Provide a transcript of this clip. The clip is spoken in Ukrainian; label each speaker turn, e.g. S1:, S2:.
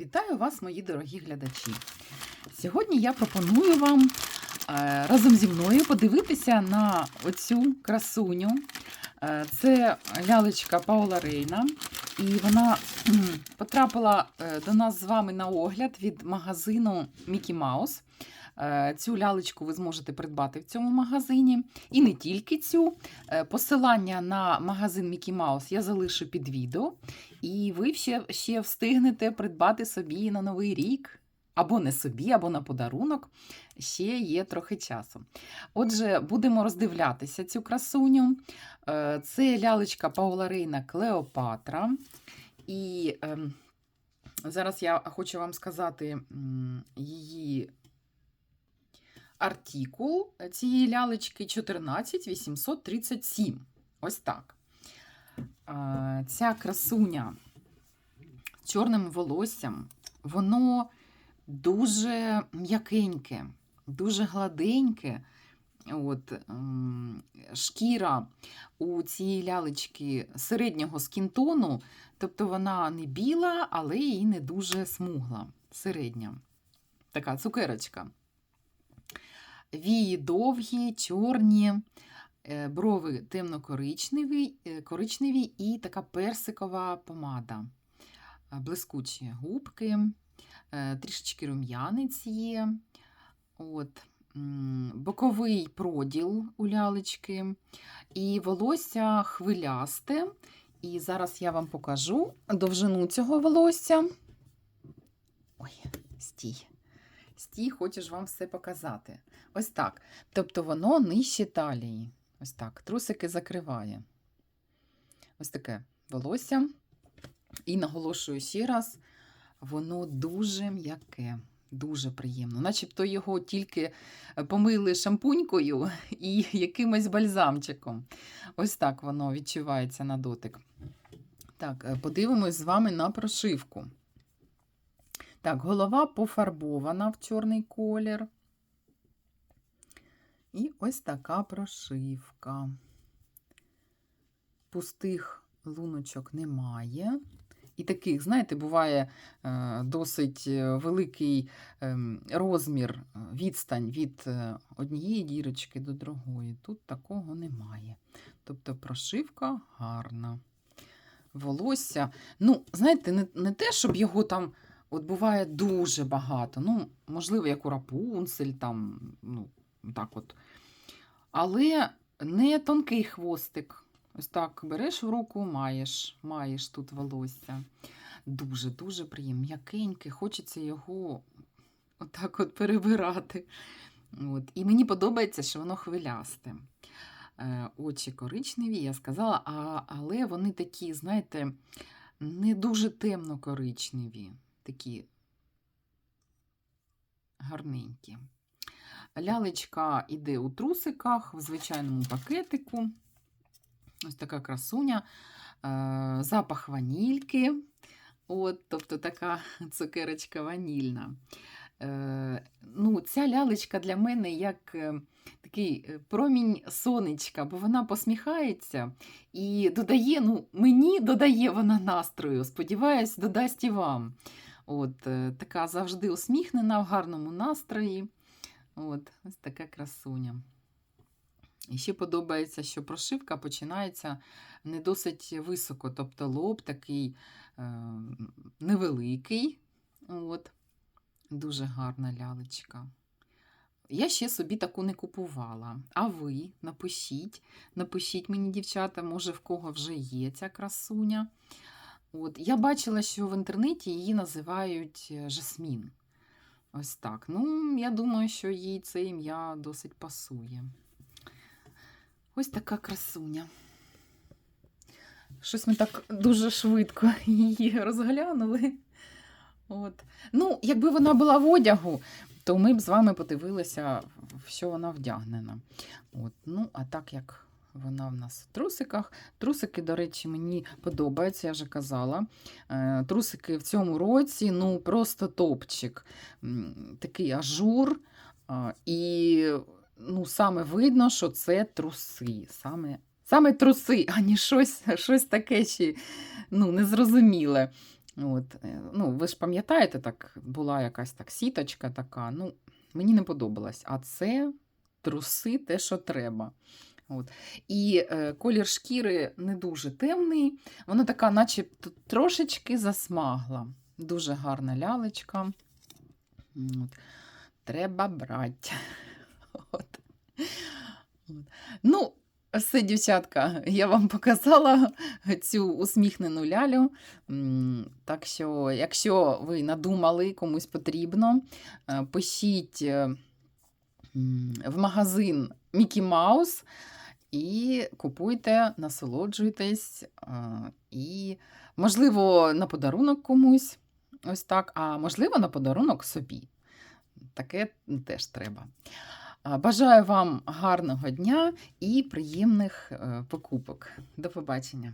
S1: Вітаю вас, мої дорогі глядачі. Сьогодні я пропоную вам е, разом зі мною подивитися на оцю красуню. Е, Це лялечка Паула Рейна, і вона потрапила е, до нас з вами на огляд від магазину Мікі Маус. Е, Цю лялечку ви зможете придбати в цьому магазині. І не тільки цю. Е, Посилання на магазин Мікі Маус я залишу під відео. І ви ще, ще встигнете придбати собі на Новий рік, або не собі, або на подарунок. Ще є трохи часу. Отже, будемо роздивлятися цю красуню. Е, Це лялечка Паула Рейна Клеопатра. І ем, зараз я хочу вам сказати її артикул цієї лялечки 14837. Ось так. Ця красуня з чорним волоссям, воно дуже м'якеньке, дуже гладеньке. От, шкіра у цієї лялечки середнього скінтону, тобто вона не біла, але і не дуже смугла. Середня. Така цукерочка. Вії довгі, чорні, е, брови темно-коричневі е, коричневі і така персикова помада. Е, Блискучі губки, трішечки рум'янець є. От. Боковий проділ у лялечки, і волосся хвилясте. І зараз я вам покажу довжину цього волосся. Ой, стій. Стій, хочеш вам все показати. Ось так. Тобто воно нижче талії. Ось так. Трусики закриває. Ось таке волосся. І наголошую ще раз, воно дуже м'яке, дуже приємно. Начебто його тільки помили шампунькою і якимось бальзамчиком. Ось так воно відчувається на дотик. Так, е, подивимось з вами на прошивку. Так, голова пофарбована в чорний колір. І ось така прошивка. Пустих луночок немає. І таких, знаєте, буває е, досить е, великий ем, розмір, е, відстань від однієї дірочки до другої. Тут такого немає. Тобто прошивка гарна. Волосся. Ну, знаєте, не, не те, щоб його там от буває дуже багато. Ну, можливо, як у рапунцель, там, ну, так от. Але не тонкий хвостик. Ось так береш в руку, маєш, маєш тут волосся. Дуже-дуже приємно. М'якеньке, хочеться його отак от перебирати. От. І мені подобається, що воно хвилясте. Е, Очі коричневі, я сказала, а, але вони такі, знаєте, не дуже темно-коричневі, такі гарненькі. Лялечка йде у трусиках, в звичайному пакетику. Ось така красуня, Е, запах ванільки. От, тобто така цукерочка ванільна. Е, ну, Ця лялечка для мене як е, такий промінь сонечка, бо вона посміхається і додає, ну, мені додає вона настрою. Сподіваюсь, додасть і вам. От, е, Така завжди усміхнена, в гарному настрої. От, Ось така красуня. І ще подобається, що прошивка починається не досить високо, тобто лоб такий е, невеликий. От. Дуже гарна лялечка. Я ще собі таку не купувала. А ви напишіть, напишіть мені, дівчата, може, в кого вже є ця красуня. От. Я бачила, що в інтернеті її називають е, Жасмін. Ось так. Ну, я думаю, що їй це ім'я досить пасує. Ось така красуня. Щось ми так дуже швидко її розглянули. От. Ну, якби вона була в одягу, то ми б з вами подивилися, в що вона вдягнена. От. Ну, а так як вона в нас в трусиках. Трусики, до речі, мені подобаються, я вже казала. Е, Трусики в цьому році ну, просто топчик. Такий ажур. І ну, саме видно, що це труси. Саме, саме труси, а не щось, щось таке ще ну, незрозуміле. От, е, ну, ви ж пам'ятаєте, так, була якась так сіточка така. Ну, мені не подобалась. А це труси те, що треба. От. І е, колір шкіри не дуже темний, вона така, наче т- трошечки засмагла. Дуже гарна лялечка. От. Треба брати. От. От. Ну, все, дівчатка, я вам показала цю усміхнену лялю. Так що, якщо ви надумали, комусь потрібно, е, пишіть е, в магазин Мікі Маус і купуйте, насолоджуйтесь. І, можливо, на подарунок комусь. Ось так, а можливо, на подарунок собі. Таке теж треба. Бажаю вам гарного дня і приємних е, покупок. До побачення.